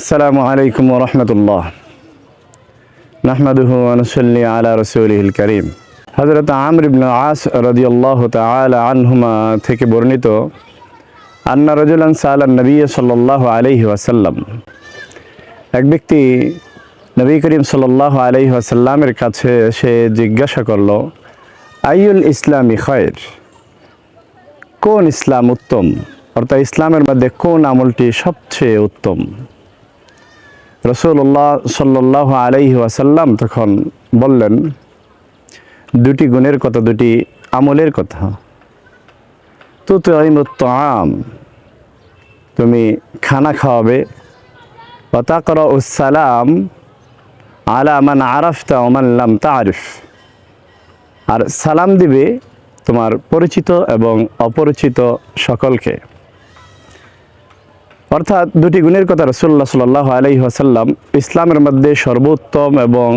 আসসালামু আলাইকুম রহমতুল্লাহ। আলা রসুলহিল করিম। হজরত আমর আস রদিয়াল্লাহ তালা থেকে বর্ণিত, আন্না রজুলান সাল্লাম নবী সাল্লাহ আলহি ওয়াসাল্লাম। এক ব্যক্তি নবী করিম সাল্লাহ আলহি আসাল্লামের কাছে সে জিজ্ঞাসা করল আইউল ইসলামী খয়ের? কোন ইসলাম উত্তম? অর্থাৎ ইসলামের মধ্যে কোন আমলটি সবচেয়ে উত্তম? রসুল্লাহ সাল্লাহ আলাইহি ওয়াসাল্লাম তখন বললেন, দুটি গুণের কথা, দুটি আমলের কথা। তো তো আম তুমি খানা খাওয়াবে। ওতাকর সালাম আলা মান আরফতা লাম তারিফ। আর সালাম দিবে তোমার পরিচিত এবং অপরিচিত সকলকে। অর্থাৎ দুটি গুণের কথা রসুল্লাহ সাল্লাহ আলহি আসাল্লাম ইসলামের মধ্যে সর্বোত্তম এবং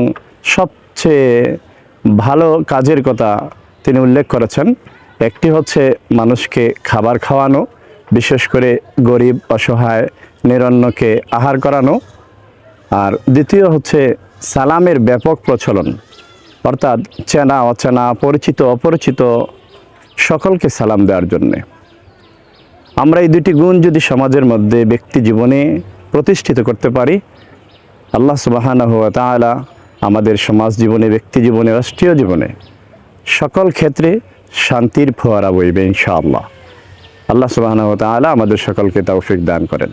সবচেয়ে ভালো কাজের কথা তিনি উল্লেখ করেছেন। একটি হচ্ছে মানুষকে খাবার খাওয়ানো, বিশেষ করে গরিব, অসহায়, নিরন্নকে আহার করানো। আর দ্বিতীয় হচ্ছে সালামের ব্যাপক প্রচলন, অর্থাৎ চেনা, অচেনা, পরিচিত, অপরিচিত সকলকে সালাম দেওয়ার জন্যে। আমরা এই দুটি গুণ যদি সমাজের মধ্যে ব্যক্তি জীবনে প্রতিষ্ঠিত করতে পারি, আল্লাহ সুবাহানা হওয়া তাহলে আমাদের সমাজ জীবনে, ব্যক্তি জীবনে, রাষ্ট্রীয় জীবনে সকল ক্ষেত্রে শান্তির ফোয়ারা বইবে ইনশাআল্লাহ। আল্লাহ সুবাহানা হওয়া তাহলে আমাদের সকলকে তৌফিক দান করেন।